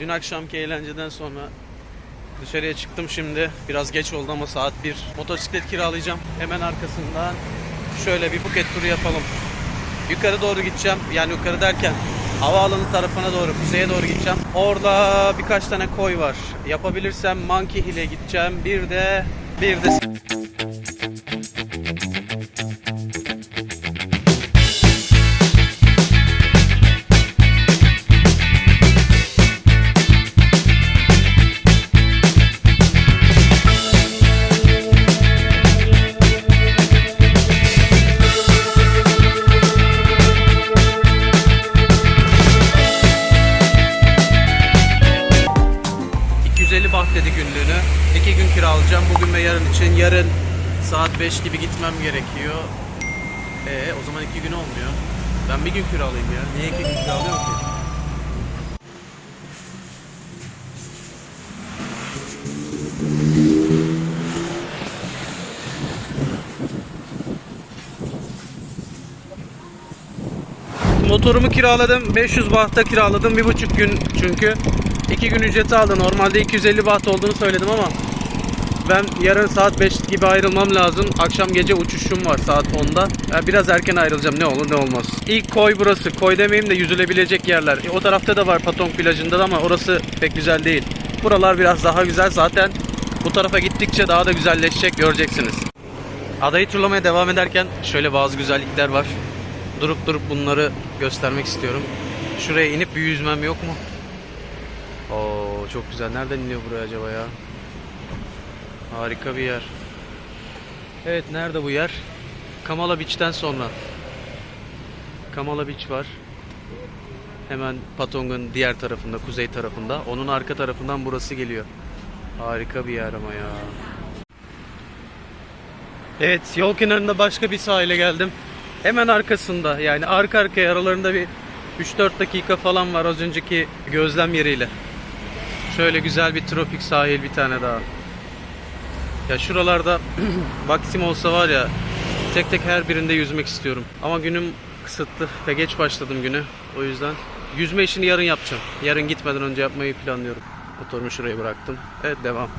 Dün akşamki eğlenceden sonra dışarıya çıktım şimdi. Biraz geç oldu ama saat 1. Motosiklet kiralayacağım. Hemen arkasından şöyle bir buket turu yapalım. Yukarı doğru gideceğim. Yani yukarı derken havaalanı tarafına doğru, kuzeye doğru gideceğim. Orada birkaç tane koy var. Yapabilirsem Monkey Hill'e gideceğim. Bir de bir de yarın için. Yarın saat 5 gibi gitmem gerekiyor. Ee, o zaman iki gün olmuyor. Ben bir gün kiralayayım ya. Niye iki gün kiralıyorum ki? Motorumu kiraladım. 500 bahta kiraladım. Bir buçuk gün çünkü. iki gün ücreti aldı. Normalde 250 baht olduğunu söyledim ama ben yarın saat 5 gibi ayrılmam lazım. Akşam gece uçuşum var saat 10'da. Yani biraz erken ayrılacağım ne olur ne olmaz. İlk koy burası. Koy demeyeyim de yüzülebilecek yerler. E, O tarafta da var Patong plajında da ama orası pek güzel değil. Buralar biraz daha güzel. Zaten bu tarafa gittikçe daha da güzelleşecek göreceksiniz. Adayı turlamaya devam ederken şöyle bazı güzellikler var. Durup durup bunları göstermek istiyorum. Şuraya inip bir yüzmem yok mu? Oo çok güzel. Nereden iniyor buraya acaba ya? Harika bir yer. Evet nerede bu yer? Kamala Beach'ten sonra. Kamala Beach var. Hemen Patong'un diğer tarafında, kuzey tarafında. Onun arka tarafından burası geliyor. Harika bir yer ama ya. Evet, yol kenarında başka bir sahile geldim. Hemen arkasında yani arka arkaya aralarında bir 3-4 dakika falan var az önceki gözlem yeriyle. Şöyle güzel bir tropik sahil bir tane daha. Ya şuralarda vaktim olsa var ya tek tek her birinde yüzmek istiyorum. Ama günüm kısıtlı ve geç başladım günü. O yüzden yüzme işini yarın yapacağım. Yarın gitmeden önce yapmayı planlıyorum. Motorumu şuraya bıraktım. Evet devam.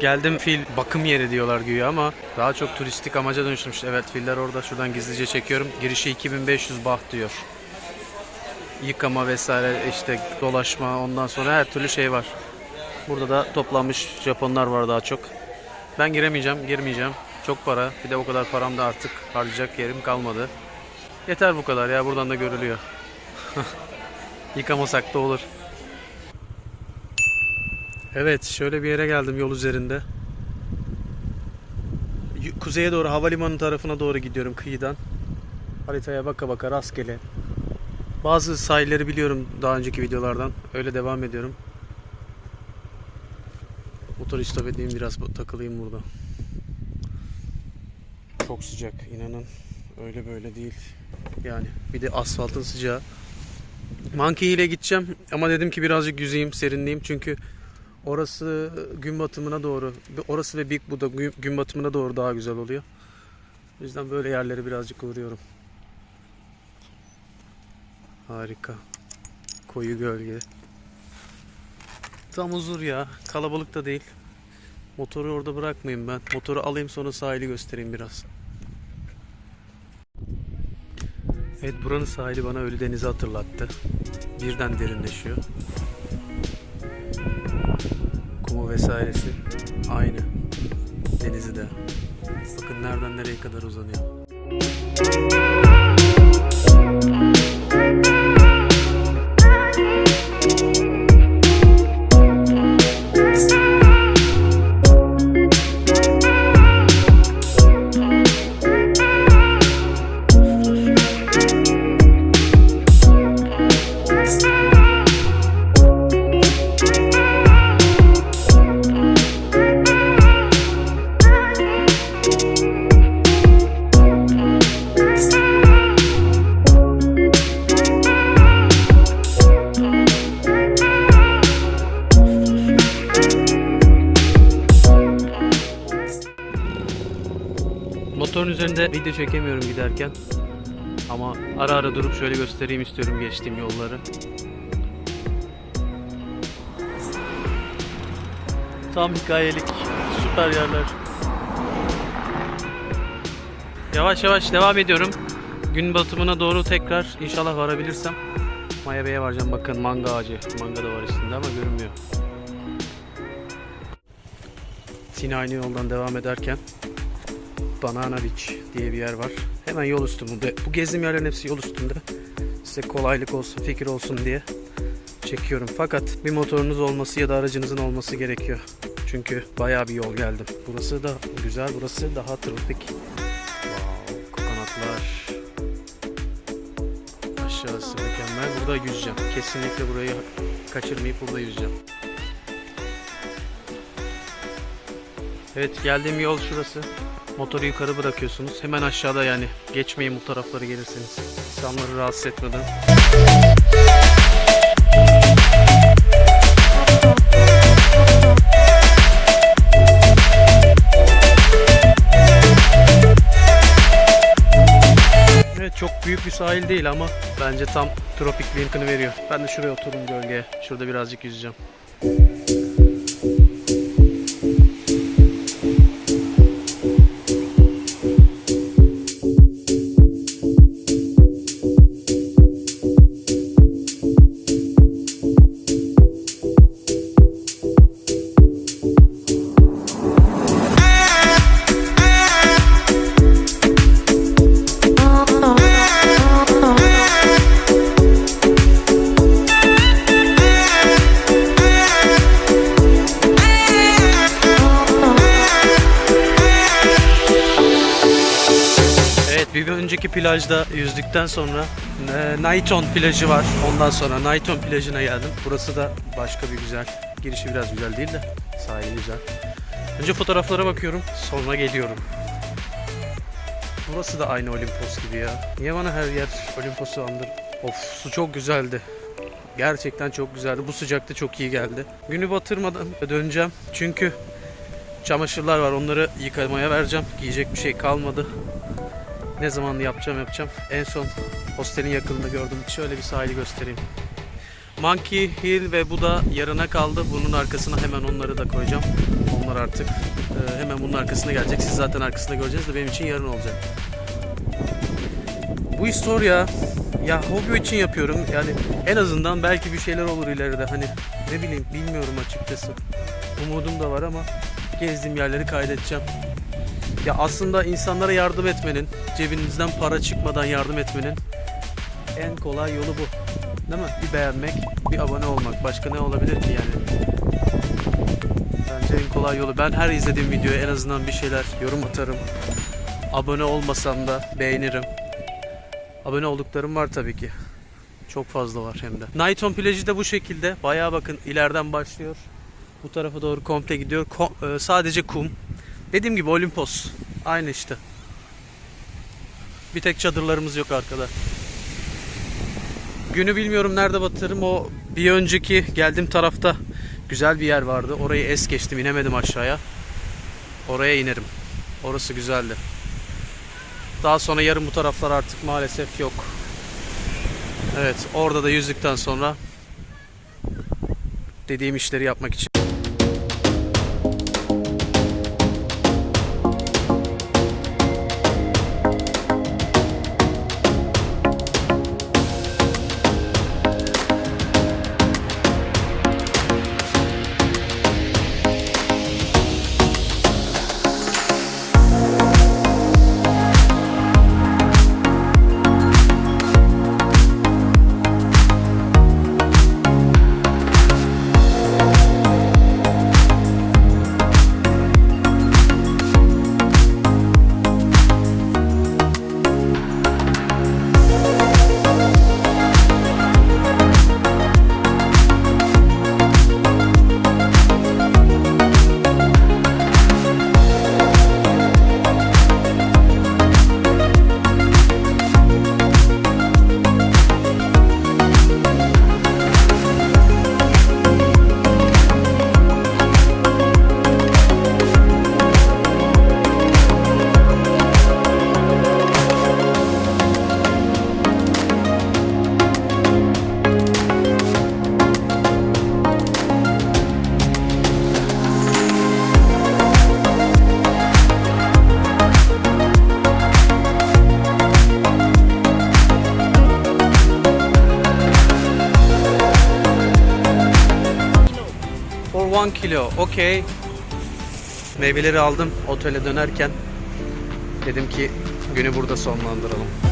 Geldim fil bakım yeri diyorlar güya ama daha çok turistik amaca dönüşmüş. Evet filler orada şuradan gizlice çekiyorum. Girişi 2500 baht diyor. Yıkama vesaire işte dolaşma ondan sonra her türlü şey var. Burada da toplanmış Japonlar var daha çok. Ben giremeyeceğim, girmeyeceğim. Çok para. Bir de o kadar param da artık harcayacak yerim kalmadı. Yeter bu kadar ya buradan da görülüyor. Yıkamasak da olur. Evet, şöyle bir yere geldim yol üzerinde. Kuzeye doğru havalimanı tarafına doğru gidiyorum kıyıdan. Haritaya baka baka rastgele. Bazı sahilleri biliyorum daha önceki videolardan. Öyle devam ediyorum. Motor istop edeyim biraz takılayım burada. Çok sıcak inanın. Öyle böyle değil. Yani bir de asfaltın sıcağı. Monkey ile gideceğim ama dedim ki birazcık yüzeyim, serinleyeyim çünkü orası gün batımına doğru, orası ve Big gün- gün batımına doğru daha güzel oluyor. O yüzden böyle yerlere birazcık uğruyorum. Harika. Koyu gölge. Tam huzur ya. Kalabalık da değil. Motoru orada bırakmayayım ben. Motoru alayım sonra sahili göstereyim biraz. Evet buranın sahili bana Ölü Deniz'i hatırlattı. Birden derinleşiyor. Kumu vesairesi aynı. Denizi de. Bakın nereden nereye kadar uzanıyor. Motorun üzerinde video çekemiyorum giderken. Ama ara ara durup şöyle göstereyim istiyorum geçtiğim yolları. Tam hikayelik süper yerler. Yavaş yavaş devam ediyorum. Gün batımına doğru tekrar inşallah varabilirsem Maya Bey'e varacağım. Bakın manga ağacı. Manga da var üstünde ama görünmüyor. Yine aynı yoldan devam ederken Banana Beach diye bir yer var. Hemen yol üstünde. Bu gezdiğim yerlerin hepsi yol üstünde. Size kolaylık olsun, fikir olsun diye çekiyorum. Fakat bir motorunuz olması ya da aracınızın olması gerekiyor. Çünkü bayağı bir yol geldim. Burası da güzel, burası daha tropik. Wow, kokonatlar. Aşağısı mükemmel. Burada yüzeceğim. Kesinlikle burayı kaçırmayıp burada yüzeceğim. Evet geldiğim yol şurası. Motoru yukarı bırakıyorsunuz. Hemen aşağıda yani. Geçmeyin bu tarafları gelirseniz. İnsanları rahatsız etmeden. Evet çok büyük bir sahil değil ama bence tam tropik linkini veriyor. Ben de şuraya otururum gölgeye. Şurada birazcık yüzeceğim. Önceki plajda yüzdükten sonra e, Naiton plajı var. Ondan sonra Naiton plajına geldim. Burası da başka bir güzel. Girişi biraz güzel değil de sahili güzel. Önce fotoğraflara bakıyorum sonra geliyorum. Burası da aynı Olimpos gibi ya. Niye bana her yer Olimpos'u andır? Of su çok güzeldi. Gerçekten çok güzeldi. Bu sıcakta çok iyi geldi. Günü batırmadan döneceğim. Çünkü çamaşırlar var. Onları yıkamaya vereceğim. Giyecek bir şey kalmadı. Ne zaman yapacağım yapacağım. En son hostelin yakınında gördüm. Şöyle bir sahili göstereyim. Monkey Hill ve bu da yarına kaldı. Bunun arkasına hemen onları da koyacağım. Onlar artık e, hemen bunun arkasına gelecek. Siz zaten arkasında göreceğiz de benim için yarın olacak. Bu istorya ya hobi için yapıyorum. Yani en azından belki bir şeyler olur ileride. Hani ne bileyim bilmiyorum açıkçası. Umudum da var ama gezdiğim yerleri kaydedeceğim. Ya aslında insanlara yardım etmenin, cebinizden para çıkmadan yardım etmenin en kolay yolu bu. Değil mi? Bir beğenmek, bir abone olmak. Başka ne olabilir ki yani? Bence en kolay yolu. Ben her izlediğim videoya en azından bir şeyler yorum atarım. Abone olmasam da beğenirim. Abone olduklarım var tabii ki. Çok fazla var hem de. Nighton plajı da bu şekilde. Bayağı bakın ileriden başlıyor. Bu tarafa doğru komple gidiyor. Ko- e, sadece kum. Dediğim gibi Olimpos. Aynı işte. Bir tek çadırlarımız yok arkada. Günü bilmiyorum nerede batırırım. O bir önceki geldiğim tarafta güzel bir yer vardı. Orayı es geçtim. inemedim aşağıya. Oraya inerim. Orası güzeldi. Daha sonra yarın bu taraflar artık maalesef yok. Evet orada da yüzdükten sonra dediğim işleri yapmak için 90 kilo. Okey. Meyveleri aldım otele dönerken. Dedim ki günü burada sonlandıralım.